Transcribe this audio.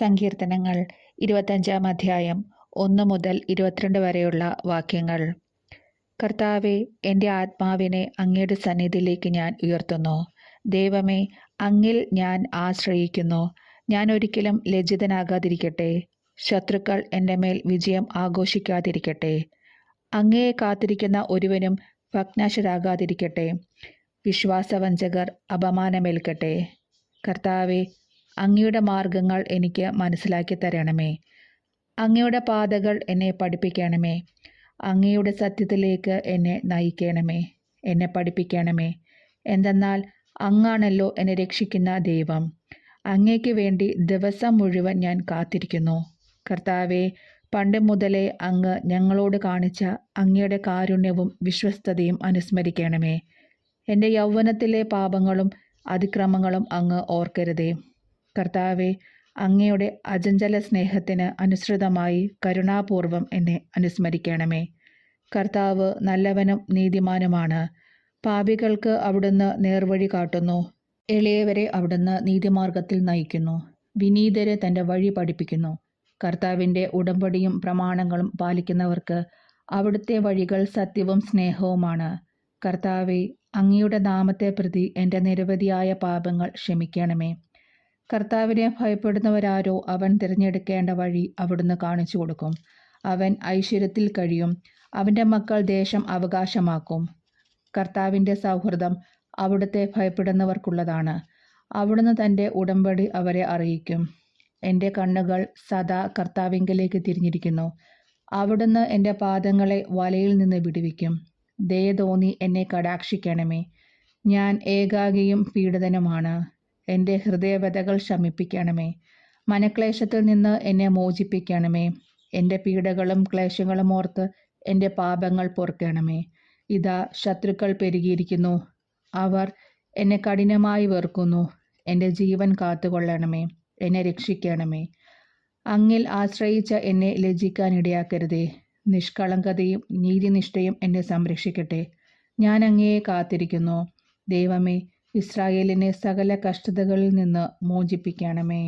സങ്കീർത്തനങ്ങൾ. ഇരുപത്തഞ്ചാം അധ്യായം ഒന്ന് മുതൽ ഇരുപത്തിരണ്ട് വരെയുള്ള വാക്യങ്ങൾ. കർത്താവെ എന്റെ ആത്മാവിനെ അങ്ങയുടെ സന്നിധിയിലേക്ക് ഞാൻ ഉയർത്തുന്നു. ദൈവമേ അങ്ങിൽ ഞാൻ ആശ്രയിക്കുന്നു. ഞാൻ ഒരിക്കലും ലജ്ജിതനാകാതിരിക്കട്ടെ. ശത്രുക്കൾ എന്റെ മേൽ വിജയം ആഘോഷിക്കാതിരിക്കട്ടെ. അങ്ങയെ കാത്തിരിക്കുന്ന ഒരുവനും ഭഗ്നാശരാകാതിരിക്കട്ടെ. വിശ്വാസവഞ്ചകർ അപമാനമേൽക്കട്ടെ. കർത്താവെ അങ്ങയുടെ മാർഗങ്ങൾ എനിക്ക് മനസ്സിലാക്കി തരണമേ. അങ്ങയുടെ പാതകൾ എന്നെ പഠിപ്പിക്കണമേ. അങ്ങയുടെ സത്യത്തിലേക്ക് എന്നെ നയിക്കണമേ. എന്നെ പഠിപ്പിക്കണമേ. എന്തെന്നാൽ അങ്ങാണല്ലോ എന്നെ രക്ഷിക്കുന്ന ദൈവം. അങ്ങയ്ക്ക് വേണ്ടി ദിവസം മുഴുവൻ ഞാൻ കാത്തിരിക്കുന്നു. കർത്താവെ പണ്ട് മുതലേ അങ്ങ് ഞങ്ങളോട് കാണിച്ച അങ്ങയുടെ കാരുണ്യവും വിശ്വസ്തതയും അനുസ്മരിക്കണമേ. എന്റെ യൗവനത്തിലെ പാപങ്ങളും അതിക്രമങ്ങളും അങ്ങ് ഓർക്കരുതേ. കർത്താവെ അങ്ങയുടെ അജഞ്ചല സ്നേഹത്തിന് അനുസൃതമായി കരുണാപൂർവം എന്നെ അനുസ്മരിക്കണമേ. കർത്താവ് നല്ലവനും നീതിമാനുമാണ്. പാപികൾക്ക് അവിടുന്ന് നേർവഴി കാട്ടുന്നു. എളിയവരെ അവിടുന്ന് നീതിമാർഗത്തിൽ നയിക്കുന്നു. വിനീതരെ തന്റെ വഴി പഠിപ്പിക്കുന്നു. കർത്താവിന്റെ ഉടമ്പടിയും പ്രമാണങ്ങളും പാലിക്കുന്നവർക്ക് അവിടുത്തെ വഴികൾ സത്യവും സ്നേഹവുമാണ്. കർത്താവെ അങ്ങയുടെ നാമത്തെ പ്രതി എന്റെ നിരവധിയായ പാപങ്ങൾ ക്ഷമിക്കണമേ. കർത്താവിനെ ഭയപ്പെടുന്നവരാരോ അവൻ തിരഞ്ഞെടുക്കേണ്ട വഴി അവിടുന്ന് കാണിച്ചു കൊടുക്കും. അവൻ ഐശ്വര്യത്തിൽ കഴിയും. അവന്റെ മക്കൾ ദേശം അവകാശമാക്കും. കർത്താവിന്റെ സൗഹൃദം അവിടുത്തെ ഭയപ്പെടുന്നവർക്കുള്ളതാണ്. അവിടുന്ന് തന്റെ ഉടമ്പടി അവരെ അറിയിക്കും. എന്റെ കണ്ണുകൾ സദാ കർത്താവിങ്കലേക്ക് തിരിഞ്ഞിരിക്കുന്നു. അവിടുന്ന് എന്റെ പാദങ്ങളെ വലയിൽ നിന്ന് വിടുവിക്കും. ദയ തോന്നി എന്നെ കടാക്ഷിക്കണമേ. ഞാൻ ഏകാഗിയും പീഡിതനുമാണ്. എന്റെ ഹൃദയവതകൾ ശമിപ്പിക്കണമേ. മനക്ലേശത്തിൽ നിന്ന് എന്നെ മോചിപ്പിക്കണമേ. എന്റെ പീഡകളും ക്ലേശങ്ങളും ഓർത്ത് എന്റെ പാപങ്ങൾ പൊറുക്കണമേ. ഇതാ ശത്രുക്കൾ പെരുകിയിരിക്കുന്നു. അവർ എന്നെ കഠിനമായി വെറുക്കുന്നു. എന്റെ ജീവൻ കാത്തുകൊള്ളണമേ. എന്നെ രക്ഷിക്കണമേ. അങ്ങിൽ ആശ്രയിച്ച എന്നെ ലജ്ജിക്കാനിടയാക്കരുതേ നിഷ്കളങ്കതയും നീതിനിഷ്ഠയും എന്നെ സംരക്ഷിക്കട്ടെ. ഞാൻ അങ്ങയെ കാത്തിരിക്കുന്നു. ദൈവമേ ഇസ്രായേലിനെ സകല കഷ്ടതകളിൽ നിന്ന് മോചിപ്പിക്കണമേ.